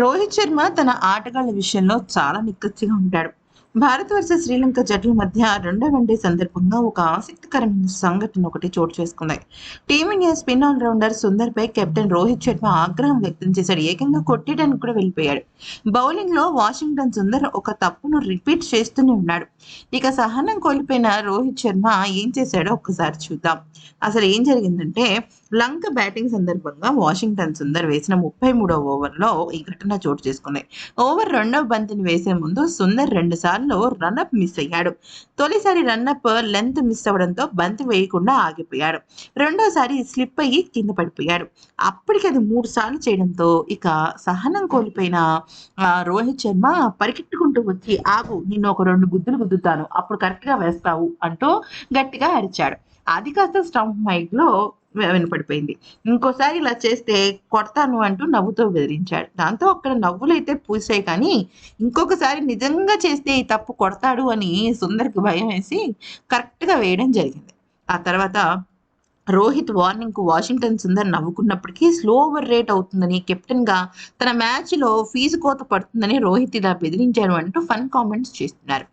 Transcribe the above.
రోహిత్ శర్మ తన ఆటగాళ్ళ విషయంలో చాలా నిక్కచ్చిగా ఉంటాడు. భారత్ వర్సెస్ శ్రీలంక జట్ల మధ్య రెండో వన్డే సందర్భంగా ఒక ఆసక్తికరమైన సంఘటన ఒకటి చోటు చేసుకుంది. Team India spin allrounder Sundar పై కెప్టెన్ రోహిత్ శర్మ ఆగ్రహం వ్యక్తం చేశాడు. ఏకంగా కొట్టేయడానికి కూడా వెళ్ళిపోయాడు. బౌలింగ్లో వాషింగ్టన్ సుందర్ ఒక తప్పును రిపీట్ చేస్తూనే ఉన్నాడు. ఇక సహనం కోల్పోయిన రోహిత్ శర్మ ఏం చేశాడో ఒక్కసారి చూద్దాం. అసలు ఏం జరిగిందంటే లంక బ్యాటింగ్ సందర్భంగా వాషింగ్టన్ సుందర్ వేసిన ముప్పై మూడవ ఓవర్లో ఈ ఘటన చోటు చేసుకుంది. ఓవర్ రెండవ బంతిని వేసే ముందు సుందర్ రెండు సార్లు రన్అప్ మిస్ అయ్యాడు. తొలిసారి రన్అప్ లెంత్ మిస్ అవ్వడంతో బంతి వేయకుండా ఆగిపోయాడు. రెండోసారి స్లిప్ అయ్యి కింద పడిపోయాడు. అప్పటికి అది మూడు సార్లు చేయడంతో ఇక సహనం కోల్పోయిన రోహిత్ శర్మ పరిగెట్టుకుంటూ వచ్చి ఆగు నిన్ను ఒక రెండు గుద్దులు గుద్దుతాను అప్పుడు కరెక్ట్గా వేస్తావు అంటూ గట్టిగా అరిచాడు. అది కాస్త స్టంప్ మైక్లో వినపడిపోయింది. ఇంకోసారి ఇలా చేస్తే కొడతాను అంటూ నవ్వుతో బెదిరించాడు. దాంతో అక్కడ నవ్వులు అయితే పూసాయి కానీ ఇంకొకసారి నిజంగా చేస్తే ఈ తప్పు కొడతాడు అని సుందర్కి భయం వేసి కరెక్ట్గా వేయడం జరిగింది. ఆ తర్వాత రోహిత్ వార్నింగ్కు వాషింగ్టన్ సుందర్ నవ్వుకున్నప్పటికీ స్లో ఓవర్ రేట్ అవుతుందని కెప్టెన్గా తన మ్యాచ్లో ఫీజు కోత పడుతుందని రోహిత్ ఇలా బెదిరించాడు అంటూ ఫన్ కామెంట్స్ చేస్తున్నారు.